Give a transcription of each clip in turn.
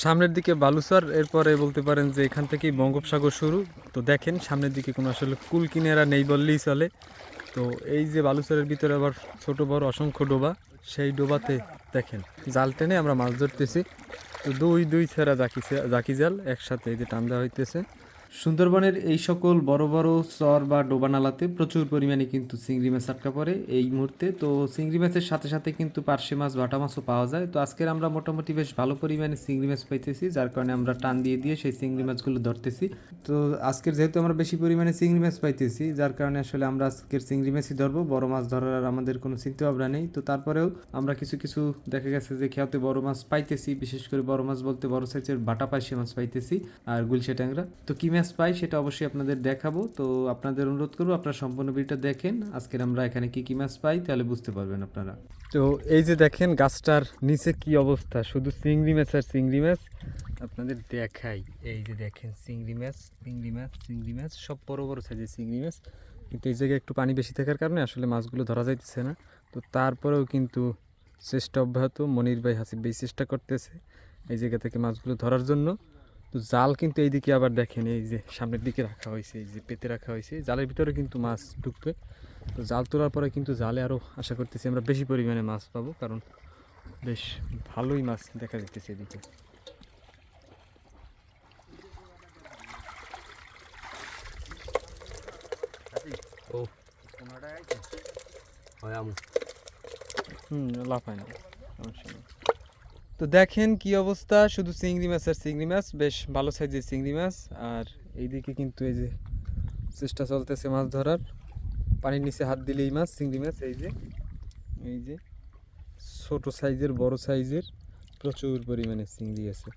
সামনের দিকে বালুসার, এরপরে বলতে পারেন যে এখান থেকেই বঙ্গোপসাগর শুরু। তো দেখেন, সামনের দিকে কোনো আসলে কুল কিনারা নেই বললেই চলে। তো এই যে বালুচরের ভিতরে আবার ছোট বড় অসংখ্য ডোবা, সেই ডোবাতে দেখেন, জাল টেনে আমরা মাছ ধরতেছি। তো দুই দুই ছেঁড়া জাকি জাকি জাল একসাথে এই যে টান্দা হইতেছে। সুন্দরবনের এই সকল বড় বড় চর বা ডোবানালাতে প্রচুর পরিমাণে কিন্তু চিংড়ি মাছ আটকা পড়ে এই মুহূর্তে। তো চিংড়ি মাছের সাথে সাথে কিন্তু পার্শে মাছ, বাটা মাছও পাওয়া যায়। তো আজকের আমরা মোটামুটি বেশ ভালো পরিমাণে চিংড়ি মাছ পাইতেছি, যার কারণে আমরা টান দিয়ে দিয়ে সেই চিংড়ি মাছগুলো ধরতেছি। তো আজকের যেহেতু আমরা বেশি পরিমাণে চিংড়ি মাছ পাইতেছি, যার কারণে আসলে আমরা আজকের চিংড়ি মাছই ধরবো। বড় মাছ ধরার আমাদের কোনো চিন্তা ভাবনা নেই। তো তারপরেও আমরা কিছু কিছু দেখা গেছে যে খেয়াতে বড় মাছ পাইতেছি, বিশেষ করে বড় মাছ বলতে বড় সাইজের বাটা পাইসে মাছ পাইতেছি আর গুলশে ট্যাংরা। তো কি মাছ পাই, সেটা অবশ্যই আপনাদের দেখাবো। তো আপনাদের অনুরোধ করব, আপনারা সম্পূর্ণ ভিডিওটা দেখেন। আজকের আমরা এখানে কি কি মাছ পাই, তাহলে বুঝতে পারবেন আপনারা। তো এই যে দেখেন, গাছটার নিচে কি অবস্থা? শুধু চিংড়ি মাছ আর চিংড়ি মাছ আপনাদের দেখাই। এই যে দেখেন, চিংড়ি মাছ চিংড়ি মাছ চিংড়ি মাছ সব বড় বড় সাইজের চিংড়ি মাছ কিন্তু এই জায়গায় একটু পানি বেশি থাকার কারণে আসলে মাছগুলো ধরা যাইতেছে না। তো তারপরেও কিন্তু চেষ্টা অব্যাহত মনির ভাই হাসিব ভাই চেষ্টা করতেছে এই জায়গা থেকে মাছগুলো ধরার জন্য। তো জাল কিন্তু এইদিকে আবার দেখেন এই যে সামনের দিকে রাখা হয়েছে এই যে পেতে রাখা হয়েছে। জালের ভিতরে কিন্তু মাছ ঢুকবে। তো জাল তোলার পরে কিন্তু জালে আরও আশা করতেছি আমরা বেশি পরিমাণে মাছ পাবো কারণ বেশ ভালোই মাছ দেখা যাইতেছে এদিকে। ও। হুম লাফায় না। সমস্যা তো দেখেন কি অবস্থা, শুধু চিংড়ি মাছ আর চিংড়ি মাছ, বেশ ভালো সাইজের চিংড়ি মাছ। আর এইদিকে কিন্তু এই যে চেষ্টা চলতেছে মাছ ধরার। পানির নিচে হাত দিলেই মাছ, চিংড়ি মাছ, এই যে এই যে, ছোট সাইজের, বড় সাইজের প্রচুর পরিমাণে চিংড়ি আছে।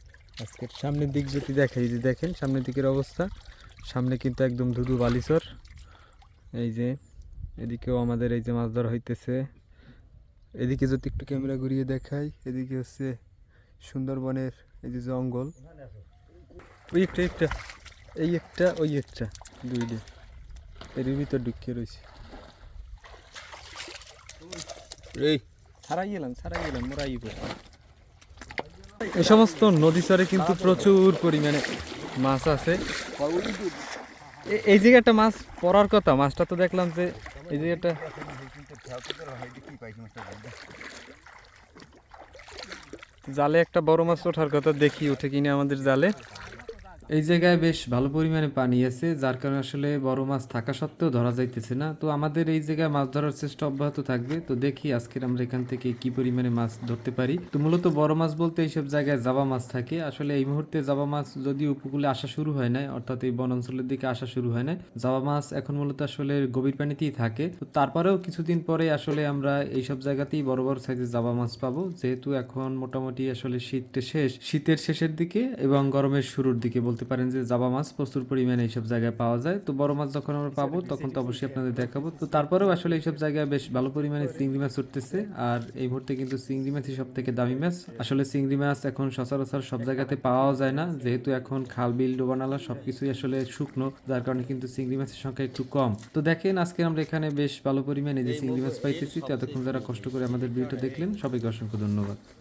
আজকের সামনের দিক যদি দেখে এই যে দেখেন সামনের দিকের অবস্থা। সামনে কিন্তু একদম ধুধু বালিচর। এই যে, এদিকেও আমাদের এই যে মাছ ধরা হইতেছে। এদিকে যদি একটু ক্যামেরা ঘুরিয়ে দেখাই, এদিকে হচ্ছে সুন্দরবনের এই যে জঙ্গল। ওই একটা একটা এই একটা ওই একটা দুইটা এর ভিতর ঢুকিয়ে রয়েছে। এই। ছাড়াই গেলাম ছাড়াই গেলাম মোরাই এই সমস্ত নদী চরে কিন্তু প্রচুর পরিমাণে মাছ আছে। এই জায়গাটা মাছ পড়ার কথা মাছটা তো দেখলাম যে এই জায়গাটা জালে একটা বড় মাছ ওঠার কথা দেখি উঠে কিনে আমাদের জালে। এই জায়গায় বেশ ভালো পরিমাণে পানি আছে, যার কারণে আসলে বড় মাছ থাকা সত্ত্বেও ধরা যাইতেছে না। তো আমাদের এই জায়গায় মাছ ধরার চেষ্টা অব্যাহত থাকবে। তো দেখি আজকের আমরা এখান থেকে কি পরিমাণে মাছ ধরতে পারি। তো মূলত বড় মাছ বলতে এইসব জায়গায় জাবা মাছ থাকে। আসলে এই মুহূর্তে জাবা মাছ যদি উপকূলে আসা শুরু হয় নাই, অর্থাৎ এই বনাঞ্চলের দিকে আসা শুরু হয় নাই, জাবা মাছ এখন মূলত আসলে গভীর পানিতেই থাকে। তো তারপরেও কিছুদিন পরে আসলে আমরা এইসব জায়গাতেই বড় বড় সাইজের জাবা মাছ পাবো। যেহেতু এখন মোটামুটি আসলে শীতটা শেষ। শীতের শেষের দিকে এবং গরমের শুরুর দিকে বলতে পারেন যে জাবা মাছ প্রচুর পরিমাণে এইসব জায়গায় পাওয়া যায়। তো বড় মাছ যখন আমরা পাবো, তখন তো অবশ্যই আপনাদের দেখাবো। তো তারপরেও আসলে এইসব জায়গায় বেশ ভালো পরিমাণে চিংড়ি মাছ উঠতেছে। আর এই মুহূর্তে কিন্তু চিংড়ি মাছই সব থেকে দামি মাছ। আসলে চিংড়ি মাছ এখন সচরাচর সব জায়গাতে পাওয়াও যায় না। যেহেতু এখন খাল, বিল, ডোবানালা সবকিছুই আসলে শুকনো, যার কারণে কিন্তু চিংড়ি মাছের সংখ্যা একটু কম। তো দেখেন, আজকে আমরা এখানে বেশ ভালো পরিমাণে যে চিংড়ি মাছ পাইতেছি, তো এতক্ষণ যারা কষ্ট করে আমাদের ভিডিওটা দেখলেন, সবাইকে অসংখ্য ধন্যবাদ।